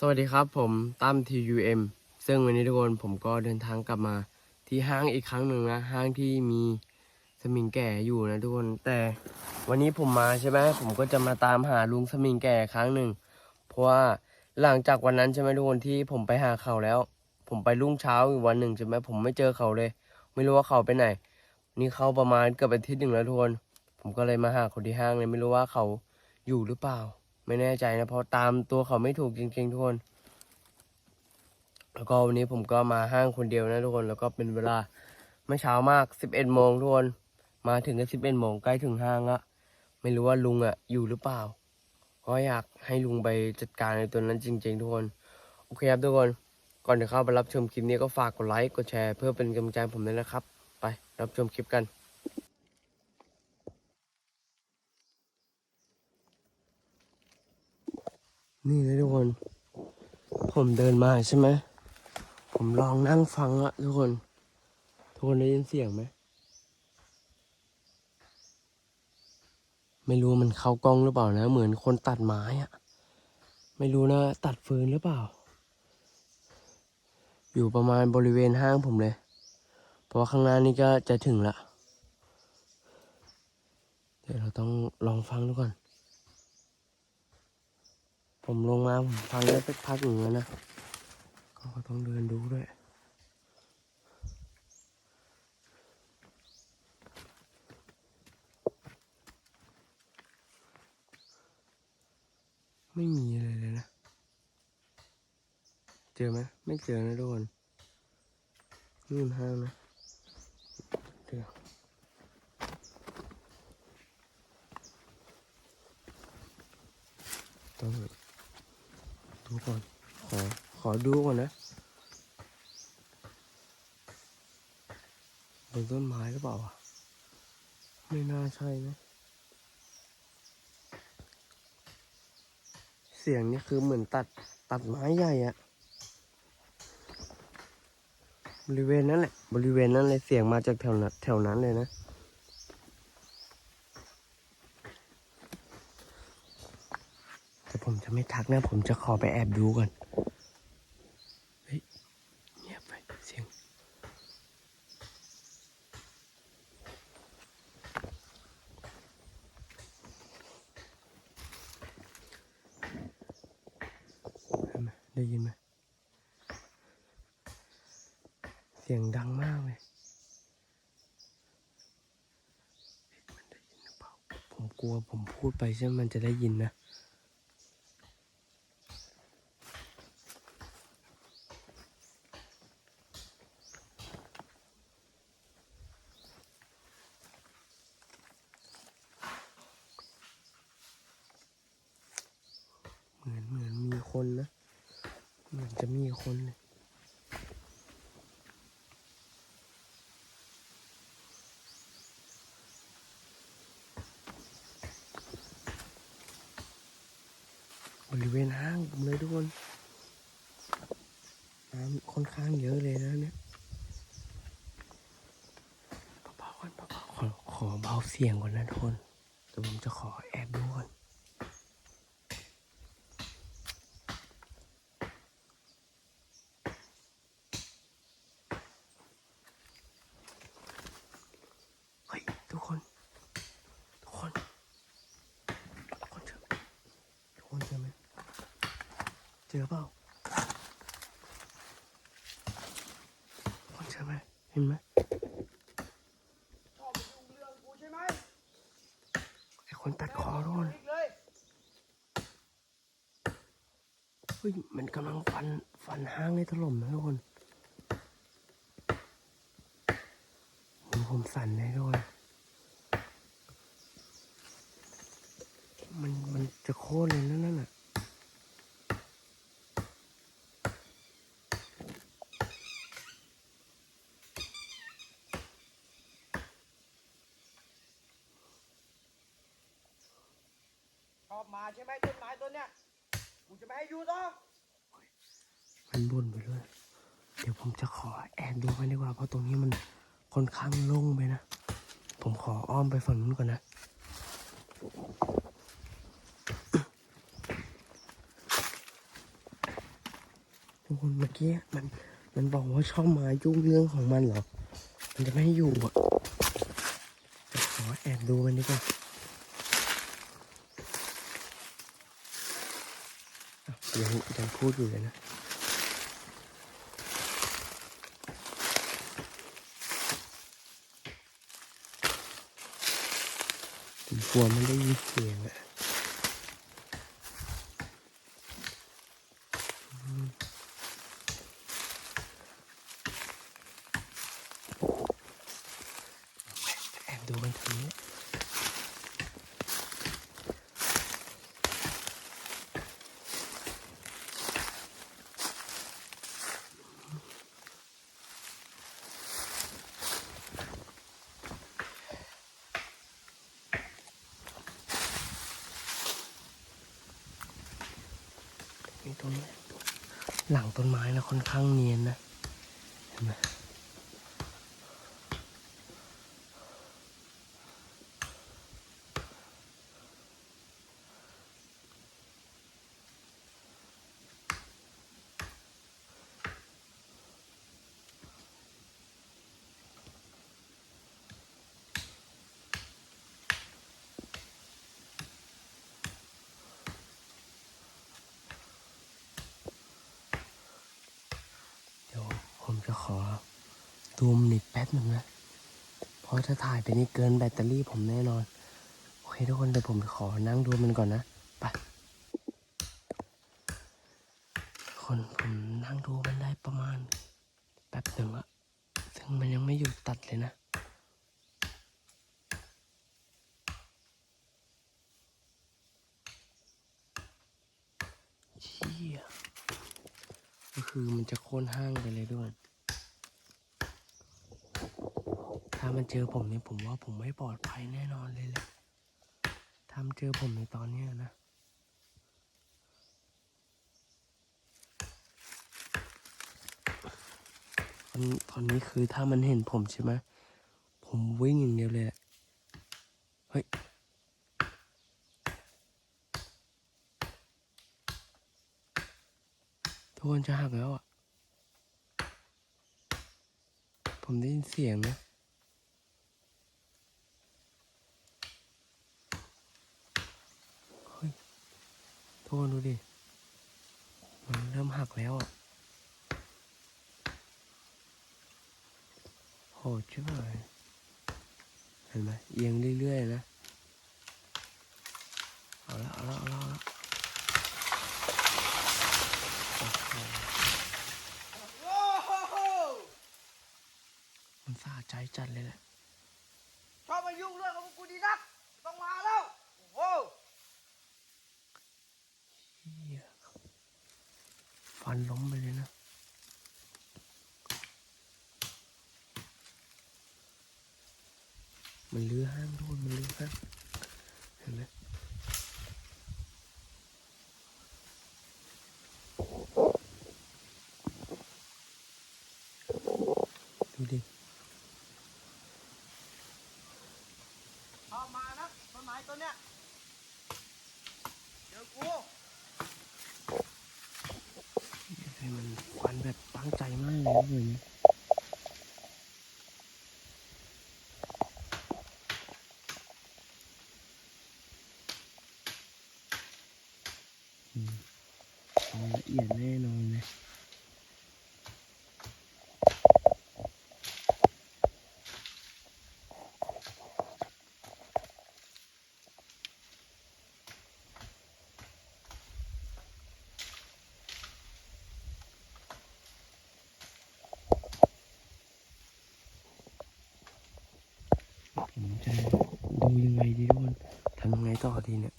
สวัสดีครับผมตั้ม TUM ซึ่งวันนี้ทุกคนผมก็เดินทางกลับมาที่ห้างอีกครั้งหนึ่งนะ ห้างที่มีสมิงแก่อยู่นะทุกคน แต่วันนี้ผมมาใช่ไหมผมก็จะมาตามหาลุงสมิงแก่ครั้งหนึ่ง เพราะว่าหลังจากวันนั้นใช่ไหมทุกคนที่ผมไปหาเขาแล้ว ผมไปรุ่งเช้าอีกวันหนึ่งใช่ไหมผมไม่เจอเขาเลย ไม่รู้ว่าเขาไปไหน นี่เขาประมาณเกือบอาทิตย์หนึ่งแล้วทุกคน ผมก็เลยมาหาเขาที่ห้างเลยไม่รู้ว่าเขาอยู่หรือเปล่า ไม่แน่ใจนะเพราะตามตัวเขาไม่ถูกจริงๆทุกคน แล้วก็วันนี้ผมก็มาห้างคนเดียวนะทุกคน แล้วก็เป็นเวลาไม่เช้ามากสิบเอ็ดโมงทุกคน มาถึงก็สิบเอ็ดโมงใกล้ถึงห้างละไม่รู้ว่าลุงอะอยู่หรือเปล่า ก็อยากให้ลุงไปจัดการในตัวนั้นจริง ๆ ทุกคน โอเคครับทุกคน ก่อนจะเข้าไปรับชมคลิปนี้ก็ฝากกดไลค์ กดแชร์เพื่อเป็นกำลังใจผมด้วยนะครับ ไปรับชมคลิปกัน นี่เลยทุกคน ผมเดินมาใช่ไหม ผมลองนั่งฟังอะทุกคน ทุกคนได้ยินเสียงไหม ไม่รู้มันเข้ากล้องหรือเปล่านะ เหมือนคนตัดไม้อะไม่รู้นะ ตัดฟืนหรือเปล่า อยู่ประมาณบริเวณห้างผมเลย เพราะว่าข้างหน้านี่ก็จะถึงละ เดี๋ยวเราต้องลองฟังดูก่อน ผมลงมาผมฟังได้สักพักหนึ่งแล้วนะ ก็ต้องเดินดูด้วยไม่มีอะไรเลยนะ เจอไหมไม่เจอนะทุกคนนี่มันห้างนะเดี๋ยวต้อง ดูก่อน ขอ ขอดูก่อนนะบนต้นไม้หรือเปล่าวไม่น่าใช่นะ เสียงนี่คือเหมือนตัด ตัดไม้ใหญ่อะบริเวณนั้นแหละ บริเวณนั้นเลยเสียงมาจากแถวนั้นแถวนั้นเลยนะ แต่ ผมจะไม่ทักนะ ผมจะขอไปแอบดูก่อนเฮ้ยเงียบไปเสียงได้ยินไหมเสียงดังมากเลยผมกลัวผมพูดไปใช่ไหมมันจะได้ยินนะ เหมือนเหมือนมีคนนะ เหมือนจะมีคนเลย บริเวณห้างผมเลยทุกคนน้ำค่อนข้างเยอะเลยนะเนี่ยเบาๆก่อนเบาๆขอขอเบาเสียงก่อนนะทุกคนเดี๋ยวผมจะขอแอบดูก่อนเฮ้ยทุกคน ทุกคน ทุกคนเจอทุกคนเจอไหมเจอเปล่าทุกคนเจอไหมเห็นไหม ชอบมายุ่งเรื่องกูใช่ไหม ไอ้ คนตัดคอทุกคนเฮ้ยมันกำลังฟันฟันห้างในถล่มนะทุกคนผมผมสั่นเลยทุกคนมันมันจะโค่นเลยนะนั่นน่ะ ชอบมาใช่ไหมต้นไม้ต้นเนี้ย กูจะไม่ให้อยู่ต่อมันบ่นไปเลยเดี๋ยวผมจะขอแอบดูกันดีกว่า เพราะตรงนี้มันค่อนข้างโล่งไปนะ ผมขออ้อมไปฝั่งนู้นก่อนนะ ทุกคนเมื่อกี้มันมันบอกว่าชอบมายุ่งเรื่องของมันเหรอ มันจะไม่ให้อยู่อะขอแอบดูมันดีกว่าอ้าว ยังยังพูดอยู่เลยนะผมกลัวมันได้ยินเสียงอะอืมแอบดูมันทางนี้มี ตรงนี้ หลังต้นไม้นะค่อนข้างเนียนนะ เห็นไหม จะขอดูมนิดแป๊บหนึ่งนะ เพราะถ้าถ่ายไปนี่เกินแบตเตอรี่ผมแน่นอน โอเคทุกคนเดี๋ยวผมขอนั่งดูมันก่อนนะไปคนผมนั่งดูมันได้ประมาณแป๊บหนึ่งอะซึ่งมันยังไม่หยุดตัดเลยนะเชี่ยก็คือมันจะโค่นห้างไปเลยด้วย ถ้ามันเจอผมเนี่ยผมว่าผมไม่ปลอดภัยแน่นอนเลยแหละถ้ามันเจอผมในตอนเนี้นะตอนตอนนี้คือถ้ามันเห็นผมใช่ไหมผมวิ่งอย่างเดียวเลยแหละเฮ้ยทุกคนจะหักแล้วอะ ผมได้ยินเสียงนะ เฮ้ย ทุกคนดูดิ มันเริ่มหักแล้วอะโหดชิบหายเห็นไหมเอียงเรื่อยๆนะ เอาละเอาละเอาละเอาละมันสะใจจัดเลยแหละ ชอบมายุ่งเรื่องของกูดีนัก ต้องมาแล้วโอ้โห เหี้ย ฟันล้มไปเลยนะมันเลื้อห้างทุกคนมันเลื้อห้างเห็นไหมดูดิ ชอบมานะต้นไม้ต้นเนี้ยเดี๋ยวกู ให้มันฟันแบบ ตั้งใจมากเลยนะเลยนี้อืมเอาละเอียดแน่นอนเลย ผม จะดูยังไงดีทุกคนทำยังไงต่อดีเนี่ย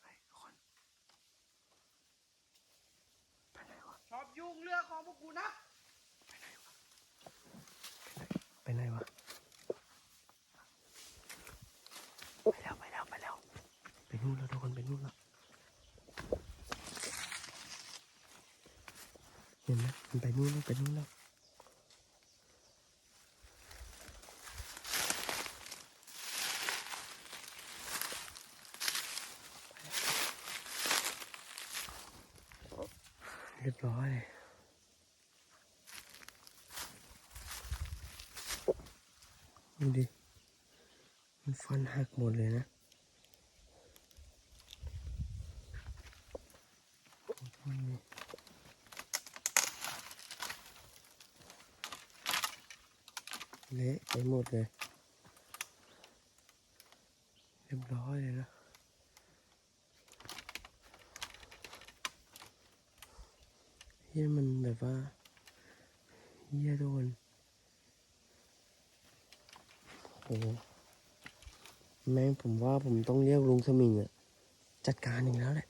เฮ้ยทุกคนไปไหนวะชอบยุ่งเรื่องของพวกกูนะ ไปไหนวะ ไปแล้วไปแล้วไปแล้ว ไปนู่นแล้วทุกคนไปนู่นแล้วเห็นไหมมันไปนู่นแล้วไปนู่นแล้ว เรียบร้อยเลยดูดิ มันฟันหักหมดเลยนะเละไปหมดเลย เรียบร้อยเลยนะ เฮียมันแบบว่าเฮียโดนโอ้โหแม่งผมว่าผมต้องเรียกลุงสมิงอะจัดการอีกแล้วแหละ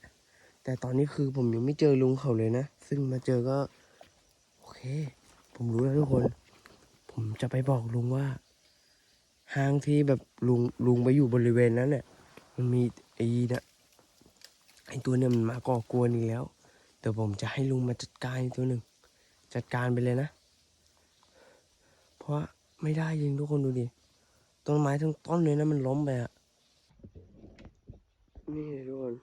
แต่ตอนนี้คือผมยังไม่เจอลุงเขาเลยนะ ซึ่งมาเจอก็ โอเค ผมรู้แล้วทุกคน ผมจะไปบอกลุงว่า ห้างที่แบบลุงลุงไปอยู่บริเวณนั้นเนี่ยมันมีไอ้นะไอ้ตัวเนี่ยมันมาก่อกวนอีกแล้ว ดี๋ยวผมจะให้ลุงมาจัดการอีกตัวหนึ่ง จัดการไปเลยนะ เพราะไม่ได้จริงทุกคนดูดิ ต้นไม้ทั้งต้นเลยนะมันล้มไปอะนี่ทุกคน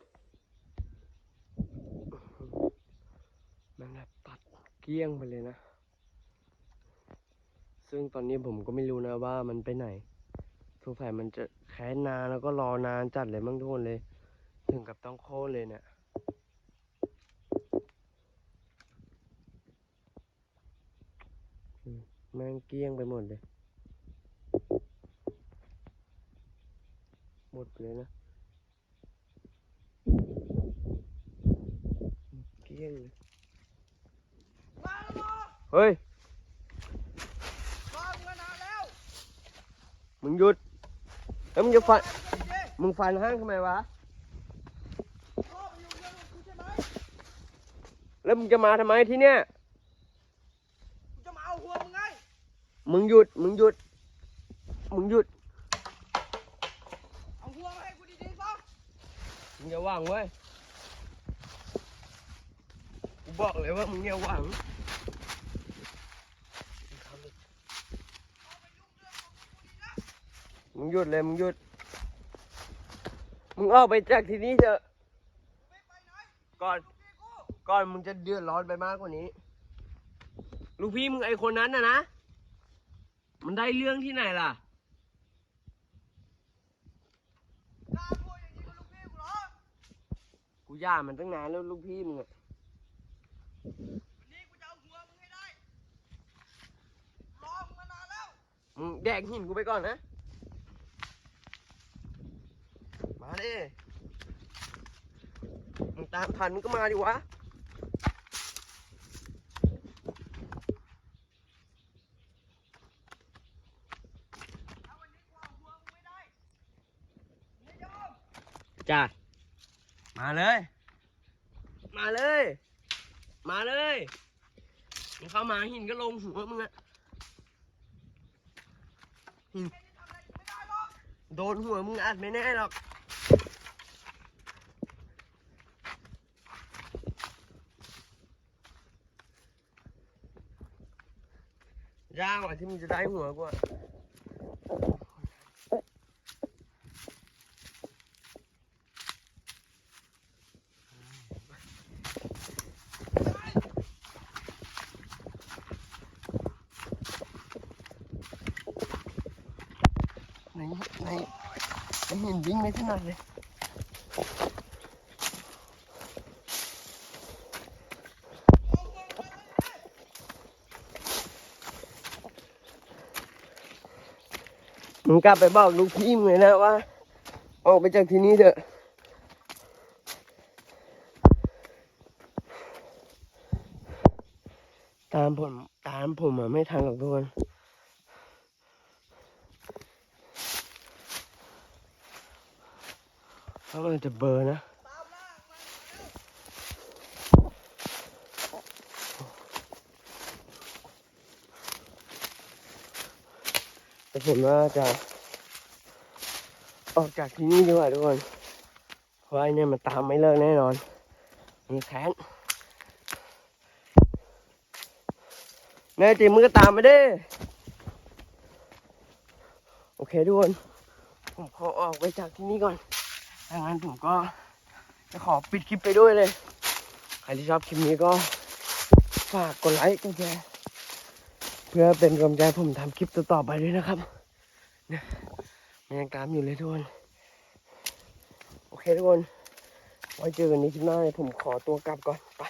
มันแบบตัดเกี้ยงไปเลยนะ ซึ่งตอนนี้ผมก็ไม่รู้นะว่ามันไปไหนสงสัยมันจะแค้นนานแล้วก็รอนานจัดเลยมั้งทุกคนเลย ถึงกับต้องโค่นเลยเนี่ย อืม แม่งเกลี้ยงไปหมดเลย หมดเลยนะเกลี้ยงเลยมาแล้วเหรอเฮ้ยรอมึงมานานแล้วมึงหยุดแล้วมึงจะฟันเจ๊มึงฟันห้างทำไมวะพ่อไปอยู่เรื่องของกูใช่ไหมแล้วมึงจะมาทำไมที่เนี้ย กูจะมาเอาหัวมึงไง มึงหยุด มึงหยุด มึงหยุด เอาหัวมาให้กูดีๆซะมึงอย่าหวังเว้ย กูบอกเลยว่ามึงอย่าหวังมึงหยุดเลย มึงหยุด มึงออกไปจากที่นี่เถอะไม่ไปไหนก่อนพี่กูก่อนมึงจะเดือดร้อนไปมากกว่านี้ ลูกพี่มึงไอคนนั้นนะนะ มันได้เรื่องที่ไหนล่ะกล้าพูดอย่างนี้กับลูกพี่กูเหรอกูยามันตั้งนานแล้วลูกพี่มึงอะวันนี้กูจะเอาหัวมึงให้ได้รอนานแล้วมึงแดกหินกูไปก่อนนะ มาดิมึงตามทันมึงก็มาดิวะ ถ้าวันนี้กูเอาหัวมึงไม่ได้มึงไม่ยอม จ้ามาเลย มาเลย มาเลยมึงเข้ามาหินก็ลงหัวมึงอะหินไม่ได้ทำอะไรกูไม่ได้หรอกโดนหัวมึงอัดไม่แน่หรอกยากกว่าที่มึงจะได้หัวกูอะ ไหนไหนไอ้หินวิ่งไม่ถนัดเลยผมกลับไปบอกลูกพี่เลยนะว่า ออกไปจากที่นี่เถอะตามผมตามผมอะไม่ทันหรอกทุกคน เพราะมันจะเบอร์นะตามล่ามันมาแล้วแต่ผมว่าจะออกจากที่นี่ดีกว่าทุกคนเพราะไอ้เนี่ยมันตามไม่เลิกแน่นอน มันแค้นแน่จริงมึงก็ตามมาดิ โอเคทุกคน ผมขอออกไปจากที่นี่ก่อน ถ้างั้นผมก็จะขอปิดคลิปไปด้วยเลย ใครที่ชอบคลิปนี้ก็ฝากกดไลค์กดแชร์เพื่อเป็นกำลังใจผมทำคลิปต่อๆไปด้วยนะครับเนี่ยมันยังตามอยู่เลยทุกคนโอเคทุกคนไว้เจอกันในคลิปหน้าผมขอตัวกลับก่อนไป